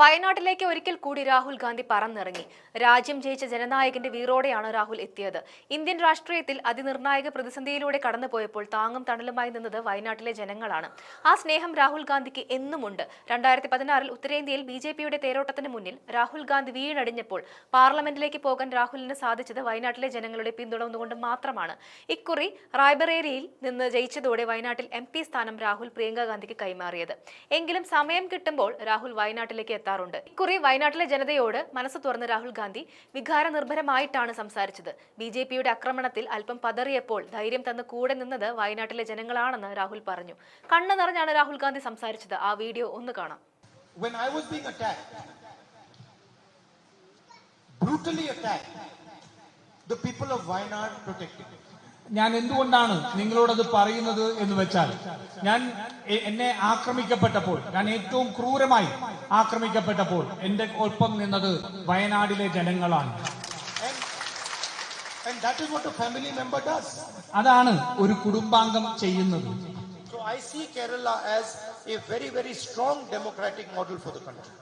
വയനാട്ടിലേക്ക് ഒരിക്കൽ കൂടി രാഹുൽ ഗാന്ധി പറന്നിറങ്ങി. രാജ്യം ജയിച്ച ജനനായകന്റെ വീറോടെയാണ് രാഹുൽ എത്തിയത്. ഇന്ത്യൻ രാഷ്ട്രീയത്തിൽ അതിനിർണായക പ്രതിസന്ധിയിലൂടെ കടന്നുപോയപ്പോൾ താങ്ങും തണലുമായി നിന്നത് വയനാട്ടിലെ ജനങ്ങളാണ്. ആ സ്നേഹം രാഹുൽ ഗാന്ധിക്ക് എന്നുമുണ്ട്. രണ്ടായിരത്തി പതിനാറിൽ ഉത്തരേന്ത്യയിൽ ബി ജെ പിയുടെ തേരോട്ടത്തിന് മുന്നിൽ രാഹുൽ ഗാന്ധി വീണടിഞ്ഞപ്പോൾ പാർലമെന്റിലേക്ക് പോകാൻ രാഹുലിന് സാധിച്ചത് വയനാട്ടിലെ ജനങ്ങളുടെ പിന്തുണന്നുകൊണ്ട് മാത്രമാണ്. ഇക്കുറി റായ്ബറേരിയിൽ നിന്ന് ജയിച്ചതോടെ വയനാട്ടിൽ എം സ്ഥാനം രാഹുൽ പ്രിയങ്ക ഗാന്ധിക്ക് കൈമാറിയത്. എങ്കിലും സമയം കിട്ടുമ്പോൾ രാഹുൽ വയനാട്ടിലേക്ക് എത്താറുണ്ട് ഇക്കുറി വയനാട്ടിലെ ജനതയോട് മനസ്സ് തുറന്ന് രാഹുൽ ഗാന്ധി വികാര നിർഭരമായിട്ടാണ് സംസാരിച്ചത്. ബി ജെ പിയുടെ ആക്രമണത്തിൽ അല്പം പതറിയപ്പോൾ ധൈര്യം തന്ന് കൂടെ നിന്നത് വയനാട്ടിലെ ജനങ്ങളാണെന്ന് രാഹുൽ പറഞ്ഞു. കണ്ണു നിറഞ്ഞാണ് രാഹുൽ ഗാന്ധി സംസാരിച്ചത്. ആ വീഡിയോ ഒന്ന് കാണാം. When I was being attacked, brutally attacked, the people of Wayanad protected. me. ഞാൻ എന്തുകൊണ്ടാണ് നിങ്ങളോടത് പറയുന്നത് എന്ന് വെച്ചാൽ ഞാൻ എന്നെ ആക്രമിക്കപ്പെട്ടപ്പോൾ ഞാൻ ഏറ്റവും ക്രൂരമായി ആക്രമിക്കപ്പെട്ടപ്പോൾ എന്റെ ഒപ്പം നിന്നത് വയനാടിലെ ജനങ്ങളാണ് And, and that is what a family member does. അതാണ് ഒരു കുടുംബാംഗം ചെയ്യുന്നത്.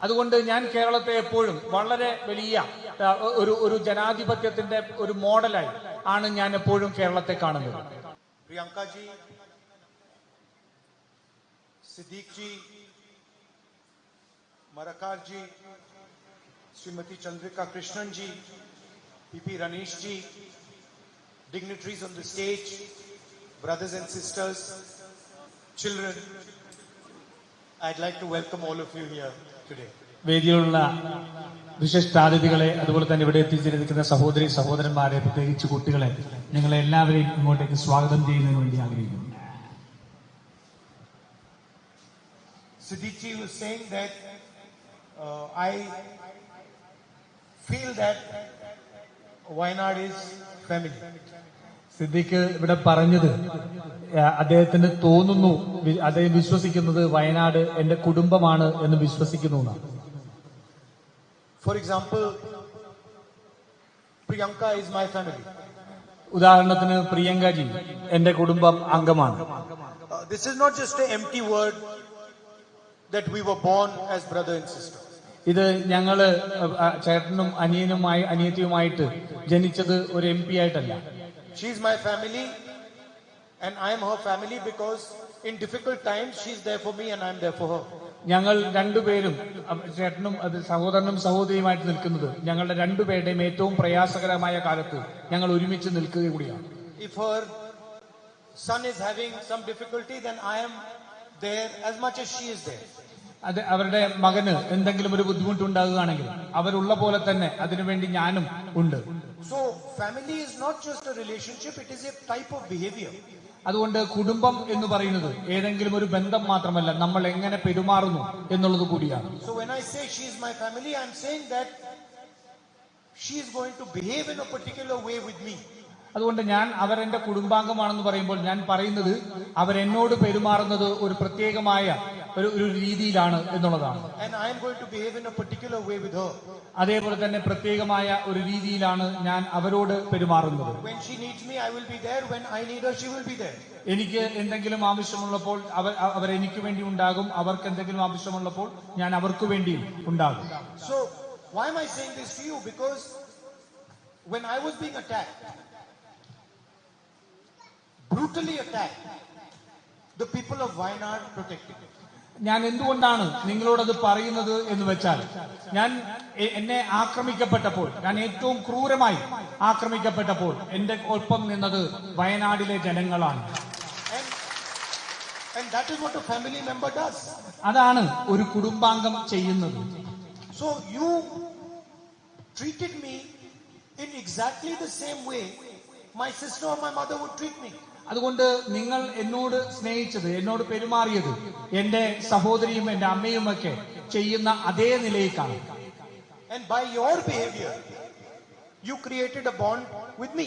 അതുകൊണ്ട് ഞാൻ കേരളത്തെ എപ്പോഴും വളരെ വലിയ ഒരു ഒരു ജനാധിപത്യത്തിന്റെ ഒരു മോഡലായി ആണ് ഞാൻ എപ്പോഴും കേരളത്തെ കാണുന്നത് Priyankaji ji, Marakar ji, Srimati Chandrika Krishnan ji, PP Ranish ji, dignitaries on the stage, brothers and sisters, children. I'd like to welcome all of you here today. വേദിയിലുള്ള വിശിഷ്ടാതിഥികളെ അതുപോലെ തന്നെ ഇവിടെ എത്തിച്ചിരിക്കുന്ന സഹോദരി സഹോദരന്മാരെ പ്രത്യേകിച്ച് കുട്ടികളെ നിങ്ങളെ എല്ലാവരെയും ഇങ്ങോട്ടേക്ക് സ്വാഗതം ചെയ്യുന്നതിന് വേണ്ടി ആഗ്രഹിക്കുന്നു Siddiq ji was saying that uh, I feel that Wayanad is family. Siddique ഇവിടെ പറഞ്ഞത് അദ്ദേഹത്തിന് തോന്നുന്നു അദ്ദേഹം വിശ്വസിക്കുന്നത് വയനാട് എന്റെ കുടുംബമാണ് എന്ന് വിശ്വസിക്കുന്നു എന്നാണ് For example, Priyanka is my family. ഉദാഹരണത്തിന് പ്രിയങ്കജി എന്റെ കുടുംബം അംഗമാണ് this is not just empty word word that we were born as brother and sister. ഇത് ഞങ്ങൾ ചേട്ടനും അനിയനുമായി അനിയത്തിയുമായിട്ട് ജനിച്ചത് ഒരു എം പി ആയിട്ടല്ല. She's my family and I am her family because in difficult time she's there for me and I am there for her ഞങ്ങൾ രണ്ടുപേരും ചേട്ടനും അത് സഹോദരനും സഹോദരിയുമായിട്ട് നിൽക്കുന്നത് ഞങ്ങളുടെ രണ്ടുപേരുടെയും ഏറ്റവും പ്രയാസകരമായ കാലത്ത് ഞങ്ങൾ ഒരുമിച്ച് നിൽക്കുക കൂടിയാണ്. If her son is having some difficulty then I am there as much she is there അത് അവരുടെ മകന് എന്തെങ്കിലും ഒരു ബുദ്ധിമുട്ട് ഉണ്ടാകുകയാണെങ്കിൽ അവരുള്ള പോലെ തന്നെ അതിനുവേണ്ടി ഞാനും ഉണ്ട്. So family is not just a relationship it is a type of behaviour അതുകൊണ്ട് കുടുംബം എന്ന് പറയുന്നത് ഏതെങ്കിലും ഒരു ബന്ധം മാത്രമല്ല നമ്മൾ എങ്ങനെ പെരുമാറുന്നു എന്നുള്ളത് കൂടിയാണ്. So when I say she is my family I am saying that she is going to behave in a particular way with me അതുകൊണ്ട് ഞാൻ അവരെന്റെ കുടുംബാംഗമാണെന്ന് പറയുമ്പോൾ ഞാൻ പറയുന്നത് അവരെന്നോട് പെരുമാറുന്നത് ഒരു പ്രത്യേകമായ ഒരു ഒരു രീതിയിലാണ് എന്നുള്ളതാണ്. അതേപോലെ തന്നെ പ്രത്യേകമായ ഒരു രീതിയിലാണ് ഞാൻ അവരോട് പെരുമാറുന്നത്. എനിക്ക് എന്തെങ്കിലും ആവശ്യമുള്ളപ്പോൾ അവർ അവർ എനിക്ക് വേണ്ടി ഉണ്ടാകും അവർക്ക് എന്തെങ്കിലും ആവശ്യമുള്ളപ്പോൾ ഞാൻ അവർക്ക് വേണ്ടിയും ഉണ്ടാകും so why my I this you? Because when I was being attacked, brutally attack the people of Wayanad protecting ഞാൻ എന്തുകൊണ്ടാണ് നിങ്ങളോടത് പറയുന്നത് എന്ന് വെച്ചാൽ ഞാൻ എന്നെ ആക്രമിക്കപ്പെട്ടപ്പോൾ ഞാൻ ഏറ്റവും ക്രൂരമായി ആക്രമിക്കപ്പെട്ടപ്പോൾ എന്റെ ഒപ്പം നിന്നത് വയനാടിലെ ജനങ്ങളാണ്. അതാണ് ഒരു കുടുംബാംഗം ചെയ്യുന്നത്. So you treated me in exact the same way my sister my mother would treat me അതുകൊണ്ട് നിങ്ങൾ എന്നോട് സ്നേഹിച്ചത് എന്നോട് പെരുമാറിയത് എന്റെ സഹോദരിയും എന്റെ അമ്മയും ഒക്കെ ചെയ്യുന്ന അതേ നിലയിലേക്കാണ് And by your behavior, you created a bond with me.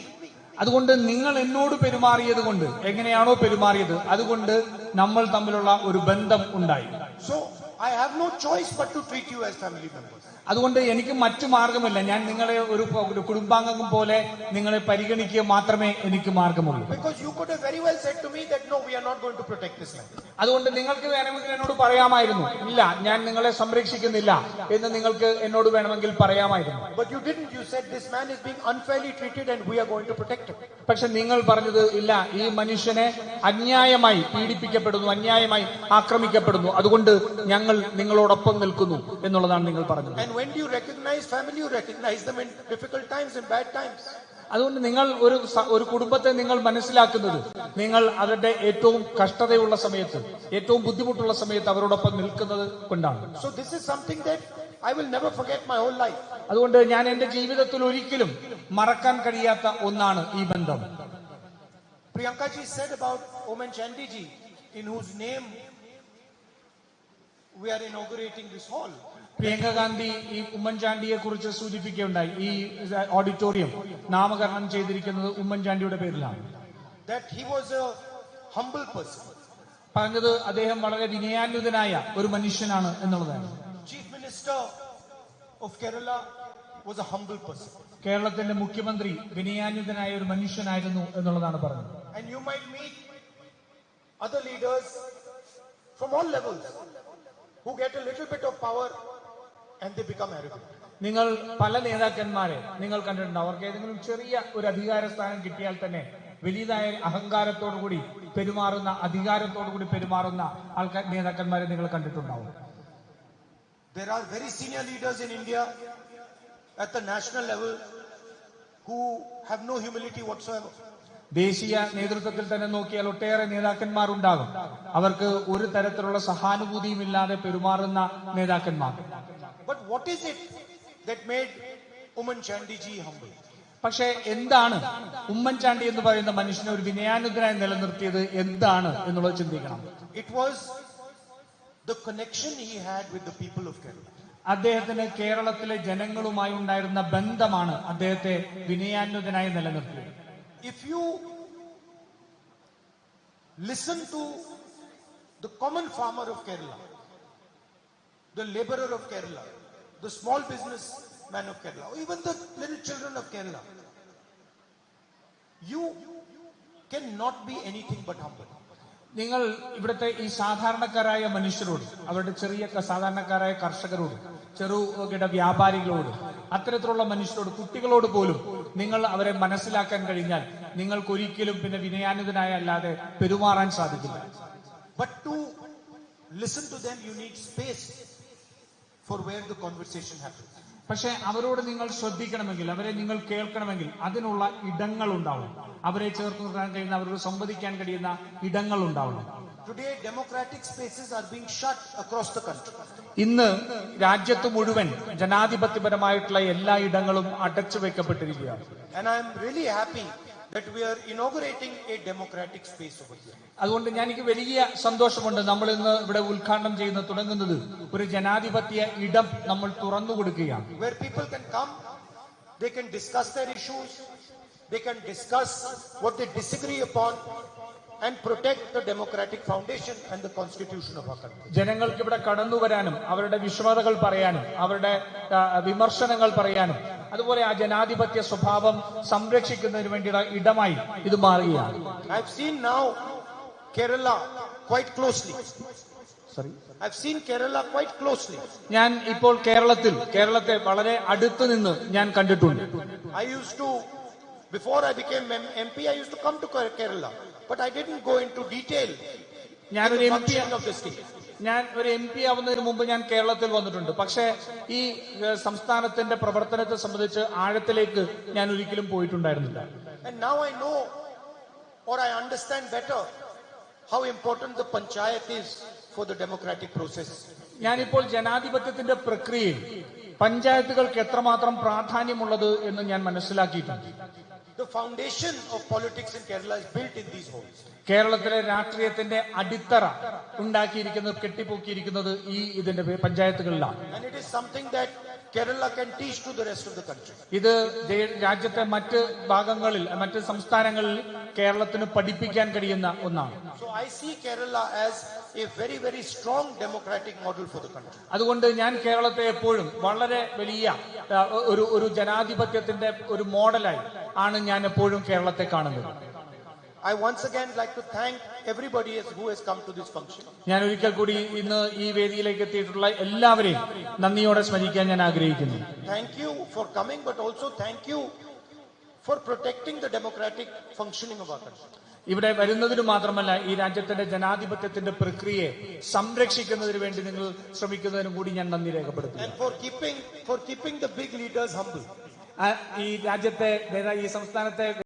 അതുകൊണ്ട് നിങ്ങൾ എന്നോട് പെരുമാറിയത് കൊണ്ട് എങ്ങനെയാണോ പെരുമാറിയത് അതുകൊണ്ട് നമ്മൾ തമ്മിലുള്ള ഒരു ബന്ധം ഉണ്ടായി so I have no choice but to treat you as family members. അതുകൊണ്ട് എനിക്ക് മറ്റു മാർഗമില്ല ഞാൻ നിങ്ങളെ ഒരു കുടുംബാംഗം പോലെ നിങ്ങളെ പരിഗണിക്കുക മാത്രമേ എനിക്ക് മാർഗമുള്ളൂ Because you could have very well said to me that no, we are not going to protect this land. അതുകൊണ്ട് നിങ്ങൾക്ക് വേണമെങ്കിൽ എന്നോട് പറയാമായിരുന്നു ഇല്ല ഞാൻ നിങ്ങളെ സംരക്ഷിക്കുന്നില്ല എന്ന് നിങ്ങൾക്ക് എന്നോട് വേണമെങ്കിൽ പറയാമായിരുന്നു But you didn't. You said this man is being unfairly treated and we are going to protect him. പക്ഷെ നിങ്ങൾ പറഞ്ഞത് ഇല്ല ഈ മനുഷ്യനെ അന്യായമായി പീഡിപ്പിക്കപ്പെടുന്നു അന്യായമായി ആക്രമിക്കപ്പെടുന്നു അതുകൊണ്ട് ഞങ്ങൾ നിങ്ങളോടൊപ്പം നിൽക്കുന്നു എന്നുള്ളതാണ് നിങ്ങൾ പറഞ്ഞത് when do you recognize family? You recognize them in difficult times, in bad times. അതുകൊണ്ട് നിങ്ങൾ ഒരു സ- ഒരു കുടുംബത്തെ നിങ്ങൾ മനസ്സിലാക്കുന്നത് നിങ്ങൾ അവരുടെ ഏറ്റവും കഷ്ടതയുള്ള സമയത്ത് ഏറ്റവും ബുദ്ധിമുട്ടുള്ള സമയത്ത് അവരോടൊപ്പം നിൽക്കുന്നത് കൊണ്ടാണ് So this is something that I will never forget my whole life. അതുകൊണ്ട് ഞാൻ എന്റെ ജീവിതത്തിൽ ഒരിക്കലും മറക്കാൻ കഴിയാത്ത ഒന്നാണ് ഈ ബന്ധം Priyanka ji said about Oman Chandi ji, in whose name we are inaugurating this hall. Priyanka Gandhi ഈ ഉമ്മൻചാണ്ടിയെ കുറിച്ച് സൂചിപ്പിക്കുകയുണ്ടായി. ഈ ഓഡിറ്റോറിയം നാമകരണം ചെയ്തിരിക്കുന്നത് ഉമ്മൻചാണ്ടിയുടെ പേരിലാണ്. That he was a humble person. പറഞ്ഞത് അദ്ദേഹം വളരെ വിനയാന്വിതനായ ഒരു മനുഷ്യനാണ് എന്നുള്ളതാണ്. Chief minister of Kerala was a humble person കേരളത്തിന്റെ മുഖ്യമന്ത്രി വിനയാന്വിതനായ ഒരു മനുഷ്യനായിരുന്നു എന്നുള്ളതാണ് പറഞ്ഞത്. And you might meet other leaders from all levels who get a little bit of power and they become arrogant. നിങ്ങൾ പല നേതാക്കന്മാരെ നിങ്ങൾ കണ്ടിട്ടുണ്ട് അവർക്ക് ഏതെങ്കിലും ചെറിയ ഒരു അധികാര സ്ഥാനം കിട്ടിയാൽ തന്നെ വലിയതായ അഹങ്കാരത്തോടു കൂടി പെരുമാറുന്ന അധികാരത്തോടു കൂടി പെരുമാറുന്ന ആൾക്കാർ നേതാക്കന്മാരെ നിങ്ങൾ കണ്ടിട്ടുണ്ടാവും There are very senior leaders in India at the national level who have no humility whatsoever. ദേശീയ നേതൃത്വത്തിൽ തന്നെ നോക്കിയാൽ ഒട്ടേറെ നേതാക്കന്മാരുണ്ടാകും അവർക്ക് ഒരു തരത്തിലുള്ള സഹാനുഭൂതിയും ഇല്ലാതെ പെരുമാറുന്ന നേതാക്കന്മാർ But what is it that made Uman Chandy ji humble? പക്ഷെ എന്താണ് ഉമ്മൻചാണ്ടി എന്ന് പറയുന്ന മനുഷ്യനെ ഒരു വിനയാനുദ്ധനായി നിലനിർത്തിയത് എന്താണ് എന്നുള്ളത് ചിന്തിക്കണം It was the connection he had with the people of Kerala. അദ്ദേഹത്തിന് കേരളത്തിലെ ജനങ്ങളുമായി ഉണ്ടായിരുന്ന ബന്ധമാണ് അദ്ദേഹത്തെ വിനയാന്വിതനായി നിലനിർത്തിയത് If you listen to the common farmer of Kerala, the laborer of Kerala, the small business man of Kerala, or even the little children of Kerala, you cannot be anything but humble. നിങ്ങൾ ഇവിടുത്തെ ഈ സാധാരണക്കാരായ മനുഷ്യരോട് അവരുടെ ചെറിയ സാധാരണക്കാരായ കർഷകരോട് ചെറുകിട വ്യാപാരികളോട് അത്തരത്തിലുള്ള മനുഷ്യരോട് കുട്ടികളോട് പോലും നിങ്ങൾ അവരെ മനസ്സിലാക്കാൻ കഴിഞ്ഞാൽ നിങ്ങൾക്ക് ഒരിക്കലും പിന്നെ വിനയാനുതനായ അല്ലാതെ പെരുമാറാൻ സാധിക്കില്ല. But to listen to them, you need space. For where the conversation happens. പക്ഷെ അവരോട് നിങ്ങൾ ശ്രദ്ധിക്കണമെങ്കിൽ അവരെ നിങ്ങൾ കേൾക്കണമെങ്കിൽ അതിനുള്ള ഇടങ്ങൾ ഉണ്ടാവണം അവരെ ചേർത്ത് നിർത്താൻ കഴിയുന്ന അവരോട് സംവദിക്കാൻ കഴിയുന്ന ഇടങ്ങൾ ഉണ്ടാവണം Today, democratic spaces are being shut across the country. ഇന്ന് രാജ്യത്ത് മുഴുവൻ ജനാധിപത്യപരമായിട്ടുള്ള എല്ലാ ഇടങ്ങളും അടച്ചു വെക്കപ്പെട്ടിരിക്കുകയാണ് And I am really happy that we are inaugurating a democratic space over here. അതുകൊണ്ട് ഞാൻ എനിക്ക് വലിയ സന്തോഷമുണ്ട് നമ്മൾ ഇന്ന് ഇവിടെ ഉദ്ഘാടനം ചെയ്യുന്ന തുടങ്ങുന്നത് ഒരു ജനാധിപത്യ ഇടം നമ്മൾ തുറന്നു കൊടുക്കുകയാണ് Where people can come, they can discuss their issues, they can discuss what they disagree upon, and protect the democratic foundation and the constitution of our country. ജനങ്ങൾക്ക് ഇവിടെ കടന്നു വരാനും അവരുടെ വിഷമതകൾ പറയാനും അവരുടെ ആ, വിമർശനങ്ങൾ പറയാനും അതുപോലെ ആ ജനാധിപത്യ സ്വഭാവം സംരക്ഷിക്കുന്നതിന് വേണ്ടിയുള്ള ഇടമായി ഇത് മാറുകയാണ്. ഞാൻ ഇപ്പോൾ കേരളത്തിൽ കേരളത്തെ വളരെ അടുത്ത് നിന്ന് ഞാൻ കണ്ടിട്ടുണ്ട്. I use to before I became M P I use to come to Kerala but I did go into detail ഞാനൊരു M P of the state ഞാൻ ഒരു എം പി ആവുന്നതിന് മുമ്പ് ഞാൻ കേരളത്തിൽ വന്നിട്ടുണ്ട്. പക്ഷേ ഈ സംസ്ഥാനത്തിന്റെ പ്രവർത്തനത്തെ സംബന്ധിച്ച് ആഴത്തിലേക്ക് ഞാൻ ഒരിക്കലും പോയിട്ടുണ്ടായിരുന്നില്ല. And now I know or I understand better how important the panchayat is for the democratic process. ഞാനിപ്പോൾ ജനാധിപത്യത്തിന്റെ പ്രക്രിയയിൽ പഞ്ചായത്തുകൾക്ക് എത്രമാത്രം പ്രാധാന്യമുള്ളത് എന്ന് ഞാൻ മനസ്സിലാക്കിയിട്ടുണ്ട്. The foundation of politics in Kerala is built in these homes. കേരളത്തിലെ രാഷ്ട്രീയത്തിന്റെ അടിത്തറ ഉണ്ടാക്കിയിരിക്കുന്നത് കെട്ടിപ്പൊക്കിയിരിക്കുന്നത് ഈ ഇതിന്റെ പഞ്ചായത്തുകളിലാണ് And it is something that Kerala can teach to the rest of the country. ഇത് രാജ്യത്തെ മറ്റ് ഭാഗങ്ങളിൽ മറ്റ് സംസ്ഥാനങ്ങളിൽ കേരളത്തിന് പഠിപ്പിക്കാൻ കഴിയുന്ന ഒന്നാണ് So I see Kerala as a very, very strong democratic model for the country. അതുകൊണ്ട് ഞാൻ കേരളത്തെ എപ്പോഴും വളരെ വലിയ ഒരു ഒരു ജനാധിപത്യത്തിന്റെ ഒരു മോഡലായി ആണ് ഞാൻ എപ്പോഴും കേരളത്തെ കാണുന്നത് I once again like to thank everybody who has come to this function. ഞാൻ ഒരിക്കൽ കൂടി ഇന്ന് ഈ വേദിയിലേക്ക് എത്തിയിട്ടുള്ള എല്ലാവരെയും നന്ദിയോടെ സ്മരിക്കാൻ ഞാൻ ആഗ്രഹിക്കുന്നു Thank you for coming, but also thank you for protecting the democratic functioning of our country. ഇവിടെ വരുന്നതിന് മാത്രമല്ല ഈ രാജ്യത്തിന്റെ ജനാധിപത്യത്തിന്റെ പ്രക്രിയയെ സംരക്ഷിക്കുന്നതിന് വേണ്ടി നിങ്ങൾ ശ്രമിക്കുന്നതിനും കൂടി ഞാൻ നന്ദി രേഖപ്പെടുത്തുന്നു And for keeping, for keeping the big leaders humble. ഈ രാജ്യത്തെ ഈ സംസ്ഥാനത്തെ